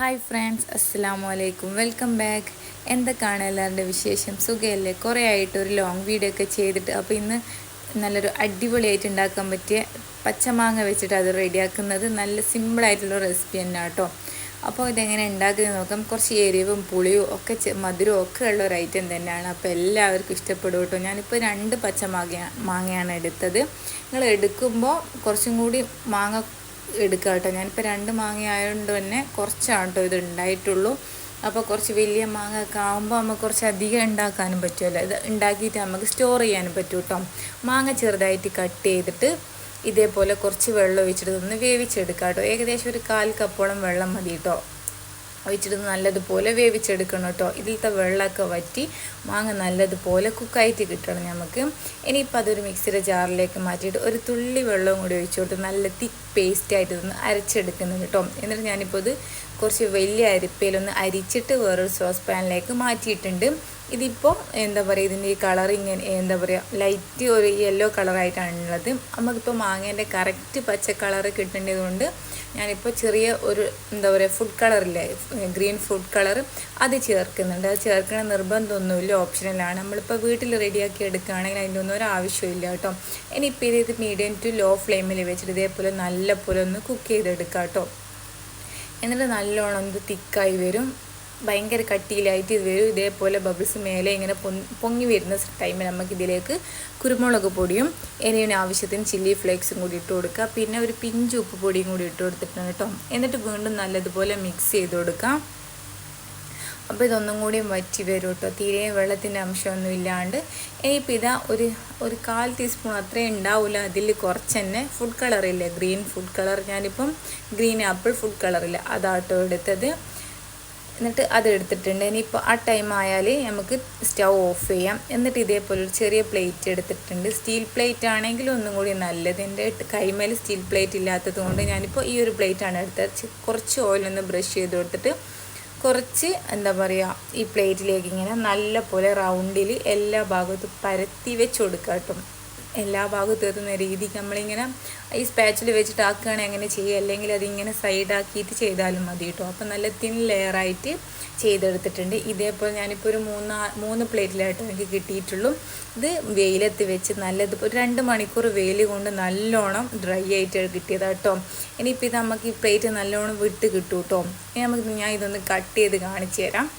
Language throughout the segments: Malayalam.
ഹായ് ഫ്രണ്ട്സ് അസ്സാം വലൈക്കും വെൽക്കം ബാക്ക്. എന്തൊക്കെയാണ് എല്ലാവരുടെ വിശേഷം? സുഖമല്ലേ? കുറേ ആയിട്ട് ഒരു ലോങ് വീഡിയോ ഒക്കെ ചെയ്തിട്ട് അപ്പോൾ ഇന്ന് നല്ലൊരു അടിപൊളിയായിട്ട് ഉണ്ടാക്കാൻ പറ്റിയ പച്ചമാങ്ങ വെച്ചിട്ട് അത് റെഡിയാക്കുന്നത് നല്ല സിമ്പിളായിട്ടുള്ള റെസിപ്പി തന്നെ കേട്ടോ അപ്പോൾ ഇതെങ്ങനെ ഉണ്ടാക്കുന്നത് നോക്കാം. കുറച്ച് എരിവും പുളിയും ഒക്കെ മധുരവും ഒക്കെ ഉള്ള ഒരു ഐറ്റം തന്നെയാണ്. അപ്പോൾ എല്ലാവർക്കും ഇഷ്ടപ്പെടും കേട്ടോ ഞാനിപ്പോൾ രണ്ട് പച്ചമാങ്ങ മാങ്ങയാണ് എടുത്തത്. നിങ്ങൾ എടുക്കുമ്പോൾ കുറച്ചും കൂടി മാങ്ങ എടുക്കുക കേട്ടോ. ഞാനിപ്പോൾ രണ്ട് മാങ്ങ ആയതുകൊണ്ട് തന്നെ കുറച്ചാണ് കേട്ടോ ഇത് ഉണ്ടായിട്ടുള്ളൂ. അപ്പോൾ കുറച്ച് വലിയ മാങ്ങ ഒക്കെ ആകുമ്പോൾ നമുക്ക് കുറച്ച് അധികം ഉണ്ടാക്കാനും പറ്റുമല്ലോ. ഇത് ഉണ്ടാക്കിയിട്ട് നമുക്ക് സ്റ്റോർ ചെയ്യാനും പറ്റും കേട്ടോ. മാങ്ങ ചെറുതായിട്ട് കട്ട് ചെയ്തിട്ട് ഇതേപോലെ കുറച്ച് വെള്ളം ഒഴിച്ചിട്ട് ഒന്ന് വേവിച്ചെടുക്കാം കേട്ടോ. ഏകദേശം ഒരു കാൽ കപ്പോളം വെള്ളം മതി കേട്ടോ. ഒഴിച്ചിട്ട് നല്ലതുപോലെ വേവിച്ചെടുക്കണം കേട്ടോ. ഇതിലത്തെ വെള്ളമൊക്കെ വറ്റി മാങ്ങ നല്ലതുപോലെ കുക്കായിട്ട് കിട്ടണം നമുക്ക്. ഇനിയിപ്പോൾ അതൊരു മിക്സിയുടെ ജാറിലേക്ക് മാറ്റിയിട്ട് ഒരു തുള്ളി വെള്ളവും കൂടി ഒഴിച്ചു കൊടുത്ത് നല്ല തിക്ക് പേസ്റ്റായിട്ട് ഒന്ന് അരച്ചെടുക്കുന്നത് കേട്ടോ. എന്നിട്ട് ഞാനിപ്പോൾ ഇത് കുറച്ച് വലിയ അരിപ്പയിലൊന്ന് അരിച്ചിട്ട് വേറൊരു സോസ് പാനിലേക്ക് മാറ്റിയിട്ടുണ്ട്. ഇതിപ്പോൾ എന്താ പറയുക ഇതിന്റെ ഈ കളർ ഇങ്ങനെ എന്താ പറയുക ലൈറ്റ് ഒരു യെല്ലോ കളറായിട്ടാണ് ഉള്ളത്. നമുക്കിപ്പോൾ മാങ്ങേന്റെ കറക്റ്റ് പച്ച കളർ കിട്ടേണ്ടതുകൊണ്ട് ഞാനിപ്പോൾ ചെറിയ ഒരു എന്താ പറയുക ഫുഡ് കളറില്ലേ ഗ്രീൻ ഫുഡ് കളർ അത് ചേർക്കുന്നുണ്ട്. അത് ചേർക്കണ നിർബന്ധമൊന്നുമില്ല ഓപ്ഷനലാണ് നമ്മളിപ്പോൾ വീട്ടിൽ റെഡിയാക്കി എടുക്കുകയാണെങ്കിൽ അതിന്റെ ഒന്നും ഒരു ആവശ്യമില്ല കേട്ടോ. ഇനിയിപ്പോൾ ഇത് മീഡിയം ടു ലോ ഫ്ലെയിമിൽ വെച്ചിട്ട് ഇതേപോലെ നല്ല പോലെ ഒന്ന് കുക്ക് ചെയ്തെടുക്കാം കേട്ടോ. എന്നിട്ട് നല്ലോണം ഇത് തിക്കായി വരും. ഭയങ്കര കട്ടിയിലായിട്ട് ഇത് വരും ഇതേപോലെ ബബിൾസ് മേലെ ഇങ്ങനെ പൊങ്ങി വരുന്ന ടൈമിൽ നമുക്ക് ഇതിലേക്ക് കുരുമുളക് പൊടിയും എരിവിന് ആവശ്യത്തിന് ചില്ലി ഫ്ലേക്സും കൂടി ഇട്ട് കൊടുക്കുക. പിന്നെ ഒരു പിഞ്ച് ഉപ്പ് പൊടിയും കൂടി ഇട്ട് കൊടുത്തിട്ടുണ്ട് കേട്ടോ. എന്നിട്ട് വീണ്ടും നല്ലതുപോലെ മിക്സ് ചെയ്ത് കൊടുക്കാം അപ്പോൾ ഇതൊന്നും കൂടി വറ്റി വരും കേട്ടോ. തീരെ വെള്ളത്തിന്റെ അംശമൊന്നും ഇല്ലാണ്ട്. ഇനിയിപ്പോൾ ഇതാ ഒരു ഒരു കാൽ ടീസ്പൂൺ അത്രയും ഉണ്ടാവില്ല. അതിൽ കുറച്ച് തന്നെ ഫുഡ് കളറില്ലേ ഗ്രീൻ ഫുഡ് കളർ ഞാനിപ്പം ഗ്രീൻ ആപ്പിൾ ഫുഡ് കളറില്ല അതാട്ടോ എടുത്തത്. എന്നിട്ട് അത് എടുത്തിട്ടുണ്ട് ഇനിയിപ്പോൾ ആ ടൈം ആയാൽ നമുക്ക് സ്റ്റൗ ഓഫ് ചെയ്യാം. എന്നിട്ട് ഇതേപോലെ ഒരു ചെറിയ പ്ലേറ്റ് എടുത്തിട്ടുണ്ട്. സ്റ്റീൽ പ്ലേറ്റ് ആണെങ്കിൽ ഒന്നും കൂടി നല്ലത്. എന്റെ കൈമേൽ സ്റ്റീൽ പ്ലേറ്റ് ഇല്ലാത്തത് കൊണ്ട് ഞാനിപ്പോൾ ഈ ഒരു പ്ലേറ്റാണ് എടുത്തത്. കുറച്ച് ഓയിലൊന്ന് ബ്രഷ് ചെയ്ത് കൊടുത്തിട്ട് കുറച്ച് എന്താ പറയുക ഈ പ്ലേറ്റിലേക്ക് ഇങ്ങനെ നല്ല പോലെ റൗണ്ടിൽ എല്ലാ ഭാഗത്തും പരത്തി വെച്ച് കൊടുക്കാം കേട്ടോ എല്ലാ ഭാഗത്തും എത്തുന്ന രീതിക്ക് നമ്മളിങ്ങനെ ഈ സ്പാച്ചിൽ വെച്ചിട്ട് ആക്കുകയാണെങ്കിൽ അങ്ങനെ ചെയ്യുക. അല്ലെങ്കിൽ അതിങ്ങനെ സൈഡാക്കിയിട്ട് ചെയ്താലും മതി കേട്ടോ. അപ്പം നല്ല തിൻ ലെയറായിട്ട് ചെയ്തെടുത്തിട്ടുണ്ട്. ഇതേപോലെ ഞാനിപ്പോൾ ഒരു മൂന്ന് മൂന്ന് പ്ലേറ്റിലായിട്ട് എനിക്ക് കിട്ടിയിട്ടുള്ളൂ. ഇത് വെയിലത്ത് വെച്ച് നല്ലത് ഒരു രണ്ട് മണിക്കൂർ വെയിൽ കൊണ്ട് നല്ലോണം ഡ്രൈ ആയിട്ട് കിട്ടിയതാണ് കേട്ടോ. ഇനിയിപ്പോൾ ഇത് നമുക്ക് ഈ പ്ലേറ്റ് നല്ലോണം വിട്ട് കിട്ടും കേട്ടോ. ഇനി നമുക്ക് ഞാൻ ഇതൊന്ന് കട്ട് ചെയ്ത് കാണിച്ചു തരാം.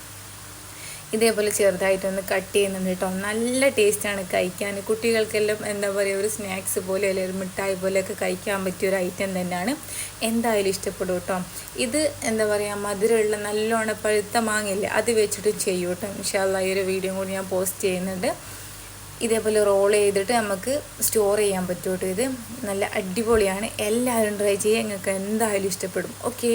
ഇതേപോലെ ചെറുതായിട്ടൊന്ന് കട്ട് ചെയ്യുന്നുണ്ട് കേട്ടോ. നല്ല ടേസ്റ്റാണ് കഴിക്കാൻ. കുട്ടികൾക്കെല്ലാം എന്താ പറയുക ഒരു സ്നാക്സ് പോലെ അല്ലെങ്കിൽ മിഠായി പോലെയൊക്കെ കഴിക്കാൻ പറ്റിയ ഒരു ഐറ്റം തന്നെയാണ്. എന്തായാലും ഇഷ്ടപ്പെടും കേട്ടോ. ഇത് എന്താ പറയുക മധുരമുള്ള നല്ലോണം പഴുത്ത മാങ്ങയില്ലേ അത് വെച്ചിട്ട് ചെയ്യും കേട്ടോ. ഇൻഷാല്ല ഈ ഒരു വീഡിയോ കൂടി ഞാൻ പോസ്റ്റ് ചെയ്യുന്നുണ്ട്. ഇതേപോലെ റോൾ ചെയ്തിട്ട് നമുക്ക് സ്റ്റോർ ചെയ്യാൻ പറ്റും കേട്ടോ ഇത്. നല്ല അടിപൊളിയാണ്. എല്ലാവരും ട്രൈ ചെയ്യുക. നിങ്ങൾക്ക് എന്തായാലും ഇഷ്ടപ്പെടും. ഓക്കെ